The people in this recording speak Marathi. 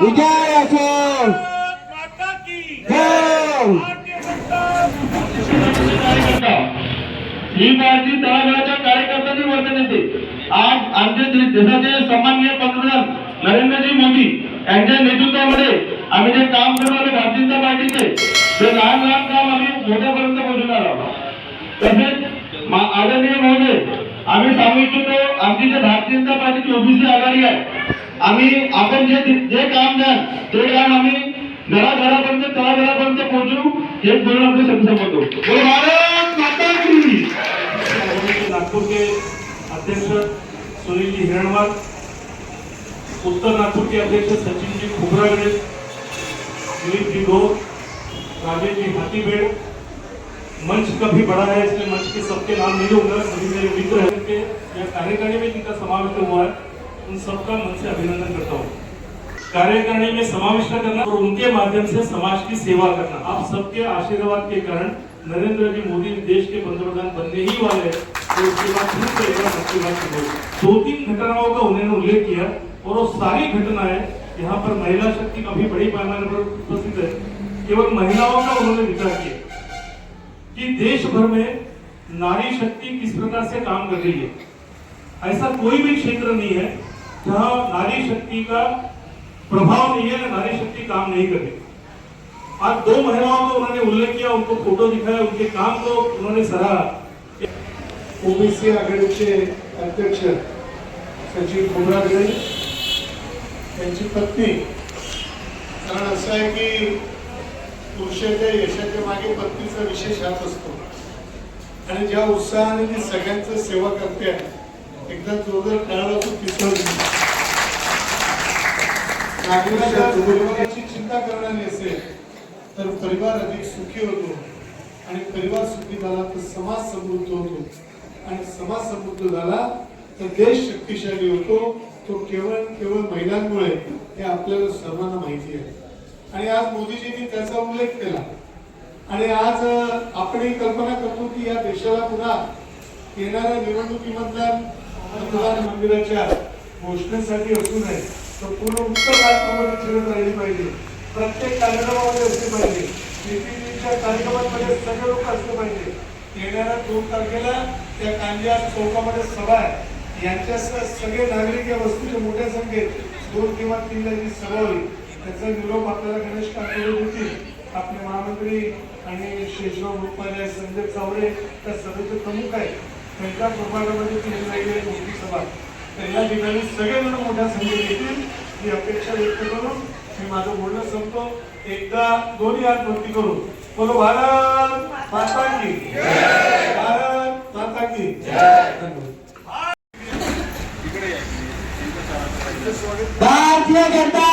विजय असो ही काळजी तळागाळाच्या कार्यकर्त्यांनी वर्तन येते आज आमचे देशाचे सन्माननीय पंतप्रधान नरेंद्रजी मोदी यांच्या नेतृत्वामध्ये आम्ही जे काम करू आलो भारतीय जनता पार्टीचे ते लहान लहान काम आम्ही मोठ्यापर्यंत पोहोचवणार आहोत. तसेच आदरणीय महोदय आम्ही सांगू इच्छितो आमची जे भारतीय जनता पार्टीची ओबीसी आघाडी आहे आम्ही आपण जे जे काम द्याल ते काम आम्ही घराघरापर्यंत तळाघरापर्यंत पोहोचू हे बोलून आपलं शब्द संपवतो. नागपूरचे अध्यक्ष सुनीलजी हिरणवाल उत्तर नागपूरचे अध्यक्ष सचिनजी खोबरागडे दिलीपजी दिलीप जी गौर हाथीबेड़ मंच कभी बड़ा है इसलिए मंच के सबके नाम नहीं होगा सभी मेरे मित्र हैं के या कार्यकारिणी में जिनका समावेश हुआ है। उन सबका मन से अभिनंदन करता हूँ। कार्यकारिणी में समाविष्ट करना और उनके माध्यम से समाज की सेवा करना। आप सबके आशीर्वाद के कारण नरेंद्र जी मोदी देश के पंतप्रधान बनने ही वाले हैं। तो उसके बाद दो तीन घटनाओं का उन्होंने उल्लेख किया और वो सारी घटनाएँ यहाँ पर महिला शक्ति काफ़ी बड़ी पैमाने पर उपस्थित है। केवल महिलाओं का उन्होंने विचार किया कि देश भर में नारी शक्ति किस प्रकार से काम कर रही है। ऐसा कोई भी क्षेत्र नहीं है जहां नारी शक्ति का प्रभाव नहीं है नारी शक्ति काम नहीं करे आज दो महिलाओं को उन्होंने उल्लेख किया उनको फोटो दिखाया उनके काम को उन्होंने सराहा। ओबीसी आघाडीचे अध्यक्ष सचिन कुमरागडे त्यांची पत्नी कारण असं आहे की पुरुषाच्या यशाच्या मागे पत्नीचा विशेष हात असतो. आणि ज्या उत्साहाने ती सगळ्यांचं सेवा करते आहे, एकदा जोरदार टाळा खूप पिसळली नागरिकांच्या परिवाराची चिंता करणारी असेल तर परिवार अधिक सुखी होतो आणि परिवार सुखी झाला तर समाज समृद्ध होतो. आणि समाज समृद्ध झाला तर देश शक्तिशाली होतो. तो केवळ केवळ महिलांमुळे हे आपल्याला सर्वांना माहिती आहे. आणि आज मोदीजींनी त्याचा उल्लेख केला. आणि आज आपण ही कल्पना करतो की या देशाला पुन्हा येणाऱ्या निवडणुकीमधल्या मंदिराच्या घोषणेसाठी असू नये तर पूर्ण उत्तर राष्ट्रामध्ये फिरत राहिली पाहिजे. प्रत्येक कार्यक्रमामध्ये असले पाहिजे. बीपीच्या कार्यक्रमामध्ये सगळे लोक असले पाहिजे. येणाऱ्या दोन तारखेला त्या कांदिया चौकामध्ये सभा आहे. यांच्यासह सगळे नागरिक या वस्तूच्या मोठ्या संख्येत दोन किंवा तीन जी सभा होईल. त्याचा निरोप आपल्याला गणेश काकडे होतील आपले महामंत्री आणि शेषराव रुपाले संजय चावडे त्या सभेचे प्रमुख आहेत. त्यांच्या प्रभागामध्ये ती राहिली आहे मोठी सभा तर या ठिकाणी सगळेजण मोठ्या संख्येत येतील ही अपेक्षा व्यक्त करून मी माझं बोलणं संपतो. एकदा दोन्ही हात भक्ती करू बोलो भारत माता की भारत माता की भारतीय जनता